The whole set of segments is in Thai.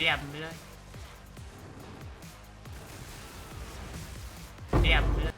รียมเรื่อยเตรียมเรื่อย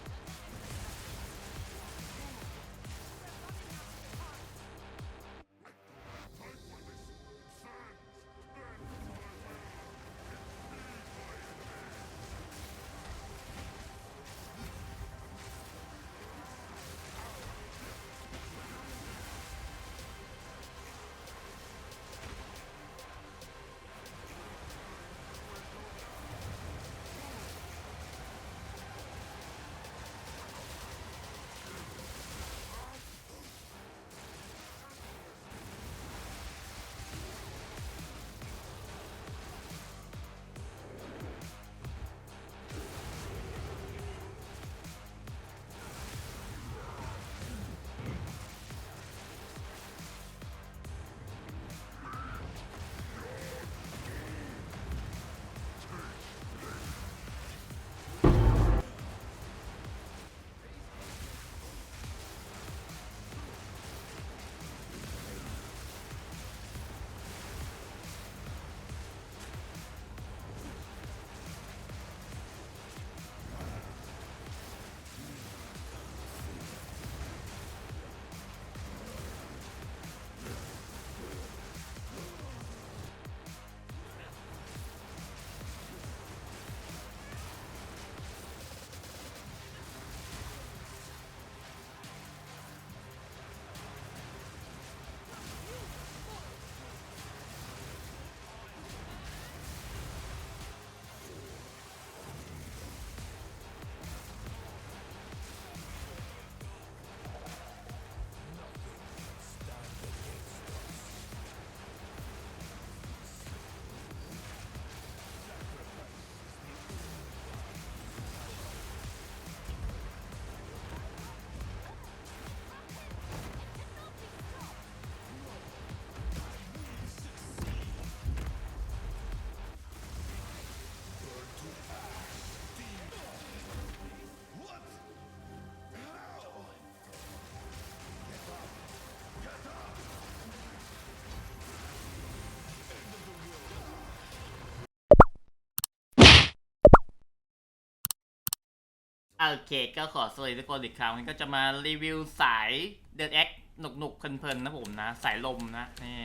โอเคก็ขอสวัสดีทุกคนอีกครั้งก็จะมารีวิวสายเดนแอคหนุกหนุกๆเพลินๆนะผมนะ สายลมนะนี่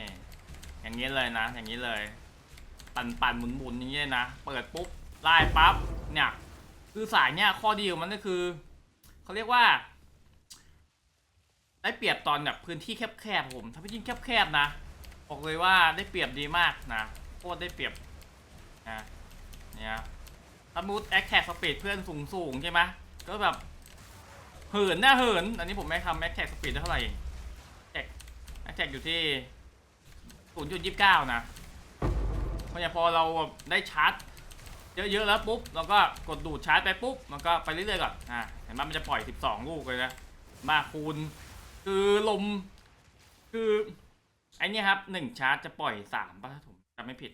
อย่างนี้เลยนะ อย่างนี้เลย ปันปันหมุนหมุนๆอย่างนี้นะ เปิดปุ๊บไล่ปั๊บเนี่ยคือสายเนี่ยข้อดีของมันก็คือเขาเรียกว่าได้เปรียบตอนแบบพื้นที่แคบๆผม ถ้าพื้นที่แคบๆนะบอกเลยว่าได้เปรียบดีมากนะโคตรได้เปรียบ ถ้ามูดแอคแท็กสปีดเพื่อนสูงสูงๆใช่ไหมก็แบบ เหินหน้าเหิน อันนี้ผมไม่ทำแอคแท็กสปีดได้เท่าไหร่แท็กแอคแท็กอยู่ที่ศูนย์จุดยี่สิบเก้านะเพราะอย่างพอเราได้ชาร์จเยอะๆแล้วปุ๊บเราก็กดดูดชาร์จไปปุ๊บมันก็ไปเรื่อยๆก่อนอ่าเห็นไหมมันจะปล่อย 12 ลูกเลยนะมาคูณ คือลม คือไอ้นี่ครับหนึ่งชาร์จจะปล่อยสามป่ะถ้าผมจำไม่ผิด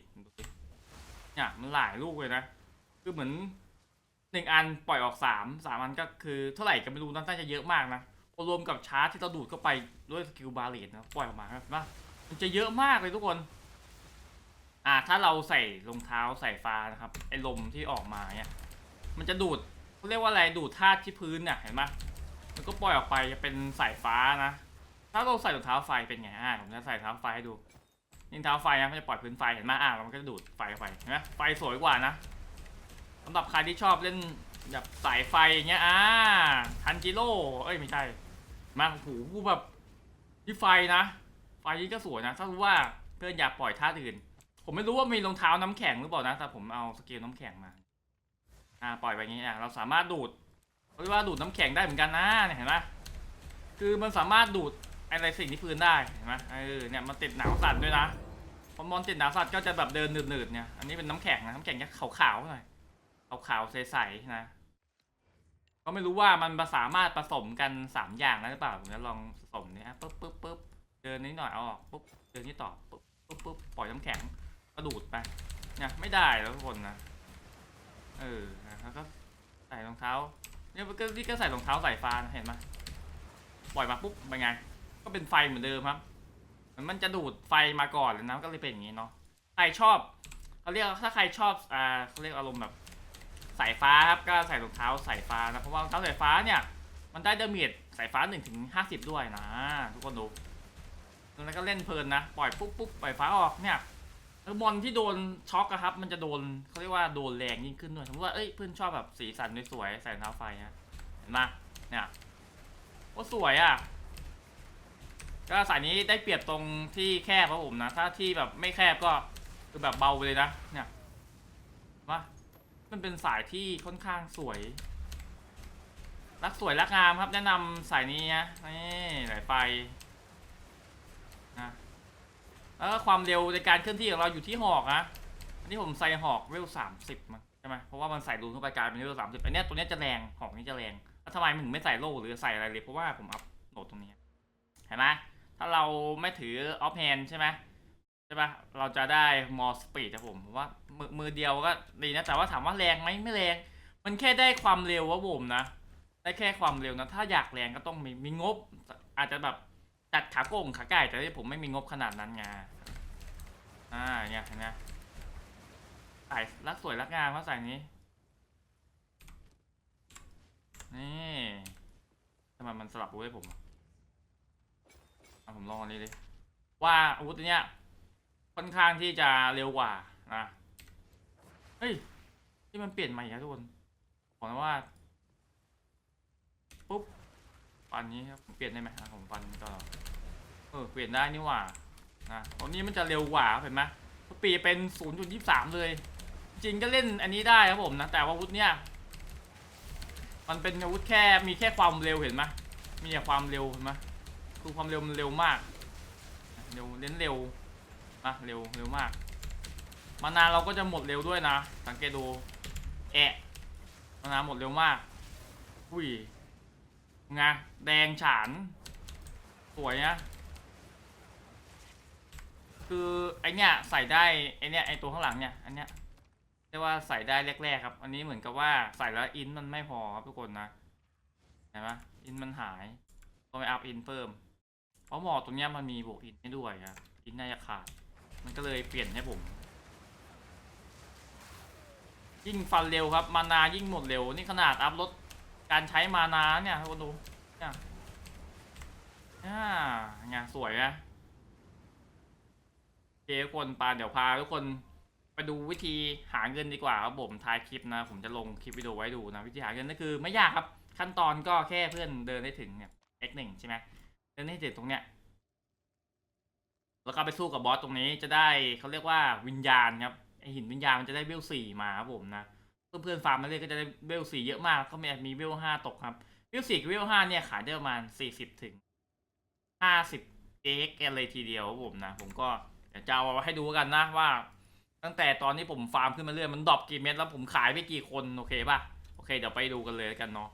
เนี่ยมันหลายลูกเลยนะ คือเหมือนหนึ่งอันปล่อยออกสามสามอันก็คือเท่าไหร่ก็ไม่รู้น่าจะเยอะมากนะรวมกับชาร์จที่เราดูดเข้าไปด้วยสกิลบาเลตนะปล่อยออกมาครับว่ามันจะเยอะมากเลยทุกคน อ่าถ้าเราใส่รองเท้าใส่ฟ้านะครับไอ้ลมที่ออกมาเนี่ยมันจะดูดเขาเรียกว่าอะไรดูดธาตุที่พื้นเนี่ยเห็นไหมมันก็ปล่อยออกไปจะเป็นสายฟ้านะถ้าเราใส่รองเท้าไฟเป็นไงอ่าผมจะใส่เท้าไฟให้ดูนี่เท้าไฟนะมันจะปล่อยพื้นไฟเห็นไหมอ่ามันก็จะดูดไฟออกไปเห็นไหมไฟสวยกว่านะำหรับใครที่ชอบเล่นแบบสายไฟอย่างเงี้ยอ่าทันจิโร่เอ้ยไม่ใช่ มาโอ้โหแบบที่ไฟนะ ไฟนี้ก็สวยนะ ถ้ารู้ว่าเพื่อนอยากปล่อยธาอื่น ผมไม่รู้ว่ามีรองเท้าน้ำแข็งหรือเปล่านะ แต่ผมเอาสเกลน้ำแข็งมา อ่า ปล่อยไปงี้อะเราสามารถดูดเรียกว่าดูดน้ำแข็งได้เหมือนกันนะเห็นไหมคือมันสามารถดูดอะไรสิ่งที่พื้นได้เห็นไหมเออเนี่ยมันติดหนาวสั่นด้วยนะพอมอนติดหนาวสั่นก็จะแบบเดินหนืดๆเนี่ย อันนี้เป็นน้ำแข็งนะน้ำแข็งจะขาวๆหน่อย ขาวใสๆนะก็ไม่รู้ว่ามันสามารถผสมกันสามอย่างได้หรือเปล่าผมจะลองผสมเนี่ยปุ๊บปุ๊บปุ๊บเดินนิดหน่อยเอาออกปุ๊บเดินนี่ต่อปุ๊บปุ๊บปุ๊บปล่อยน้ำแข็งก็ดูดไปเนี่ยไม่ได้แล้วทุกคนนะเออแล้วก็ใส่รองเท้าเนี่ยก็นี่ก็ใส่รองเท้าใสายฟ้านะเห็นไหมปล่อยมาปุ๊บเป็นไง ก็เป็นไฟเหมือนเดิมครับมันมันจะดูดไฟมาก่อนเลยนะก็เลยเป็นอย่างนี้เนาะใครชอบเขาเรียกถ้าใครชอบอ่าเขาเรียกอารมณ์แบบ สายฟ้าครับก็ใส่รองเท้าสายฟ้านะเพราะว่ารองเท้าสายฟ้าเนี่ยมันได้ดาเมจสายฟ้า1นถึงห้าสิบด้วยนะ ทุกคนดูแล้วก็เล่นเพลินนะปล่อยปุ๊บปุ๊บปล่อยฟ้าออกเนี่ยแล้วบอลที่โดนช็อกอะครับ มันจะโดนเขาเรียกว่าโดนแรงยิ่งขึ้นด้วยสมมติว่าเอ้ยเพื่อนชอบแบบสีสันสวยๆใส่รองเท้าไฟฮะเห็นไหมเนี่ยโอ้สวยอะก็สายนี้ได้เปรียบตรงที่แคบครับผมนะ ถ้าที่แบบไม่แคบก็คือแบบเบาไปเลยนะเนี่ย มันเป็นสายที่ค่อนข้างสวย รักสวยรักงามครับ แนะนำสายนี้นะนี่สายไฟนะแล้วก็ความเร็วในการเคลื่อนที่ของเราอยู่ที่หอกนะอันนี้ผมใส่หอกเวลสามสิบมั้งใช่ไหมเพราะว่ามันใส่รูนเข้าไปกลายเป็นเวลสามสิบอันเนี้ยตัวเนี้ยจะแรงหอกนี้จะแรงแล้วทำไมมันถึงไม่ใส่โล่หรือใส่อะไรเลยเพราะว่าผมอัพโหลดตรงนี้เห็นไหมถ้าเราไม่ถือออฟแฮนใช่ไหม ใช่ปะเราจะได้มอสปีดครับผมว่ามือมือเดียวก็ดีนะ แต่ว่าถามว่าแรงไหมไม่แรง มันแค่ได้ความเร็วว่าผมนะ ได้แค่ความเร็วนะ ถ้าอยากแรงก็ต้องมีมีงบ อาจจะแบบจัดขาโก่งขาไก่แต่ที่ผมไม่มีงบขนาดนั้นไง อ่าเนี่ยเห็นไหมสายรักสวยรักงามว่าสายนี้ นี่ทำไมมันสลับอาวุธให้ผมอะผมลองอันนี้ดิว่าอาวุธเนี้ย ค่อนข้างที่จะเร็วกว่านะเฮ้ยที่มันเปลี่ยนใหม่ครับทุกคนบอกว่าปุ๊บปันนี้ครับเปลี่ยนได้ไหมอะผมปันก็เออเปลี่ยนได้นี่หว่านะตอนนี้มันจะเร็วกว่าเห็นไหมสปีเป็น 0.23 เลย จริงก็เล่นอันนี้ได้ครับผมนะแต่ว่าวุธเนี้ยมันเป็นอาวุธแค่มีแค่ความเร็วเห็นไหมมีแต่ความเร็วเห็นไหมคือความเร็วมันเร็วมากเร็วเน้นเร็ว นะเร็วเร็วมาก มานานเราก็จะหมดเร็วด้วยนะ สังเกตดู แอะ มานานหมดเร็วมาก อุ้ยไงแดงฉาน สวยนะ คือไอเนี้ยใส่ได้ไอเนี้ยไอตัวข้างหลังเนี่ย อันเนี้ยเรียกว่าใส่ได้แรกๆครับ อันนี้เหมือนกับว่าใส่แล้วอินมันไม่พอครับทุกคนนะเห็นไหมอินมันหายต้องไปอัพอินเพิ่มเพราะหมอตรงเนี้ยมันมีบวกอินให้ด้วยครับอินน่าจะขาด มันก็เลยเปลี่ยนให้ผม ยิ่งฟันเร็วครับ มานายิ่งหมดเร็ว นี่ขนาดอัพลดการใช้มานาเนี่ยทุกคนดูเนี่ยอ่าไงสวยนะโอเคทุกคนปาเดี๋ยวพาทุกคนไปดูวิธีหาเงินดีกว่าครับผมท้ายคลิปนะ ผมจะลงคลิปวิดีโอไว้ดูนะวิธีหาเงินก็คือไม่ยากครับ ขั้นตอนก็แค่เพื่อนเดินได้ถึงเนี่ย X1 ใช่ไหมเดินให้ถึงตรงเนี้ย แล้วก็ไปสู้กับบอสตรงนี้จะได้เขาเรียกว่าวิญญาณครับไอหินวิญญาณมันจะได้เวลสี่มาครับผมนะเพื่อนเพื่อนๆฟาร์มมาเรื่อยก็จะได้เวลสี่เยอะมากก็มีมีเวลห้าตกครับเวลสี่กับเวลห้าเนี่ยขายได้ประมาณสี่สิบถึงห้าสิบเอ็กเลยทีเดียวครับผมนะผมก็เดี๋ยวจะเอาให้ดูกันนะว่า ตั้งแต่ตอนที่ผมฟาร์มขึ้นมาเรื่อยมันดรอปกี่เม็ดแล้วผมขายไปกี่คนโอเคป่ะโอเคเดี๋ยวไปดูกันเลยกันเนาะ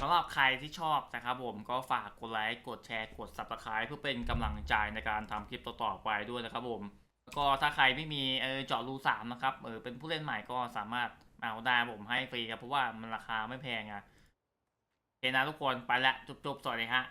สำหรับใครที่ชอบนะครับผมก็ฝากกดไลค์กดแชร์กด subscribe เพื่อเป็นกำลังใจในการทำคลิปต่อๆไปด้วยนะครับผมแล้วก็ถ้าใครไม่มีเออเจาะรูสามนะครับเออเป็นผู้เล่นใหม่ก็สามารถเอาได้ผมให้ฟรีครับเพราะว่ามันราคาไม่แพงอะโอเคนะทุกคนไปละจบๆสวัสดีฮะ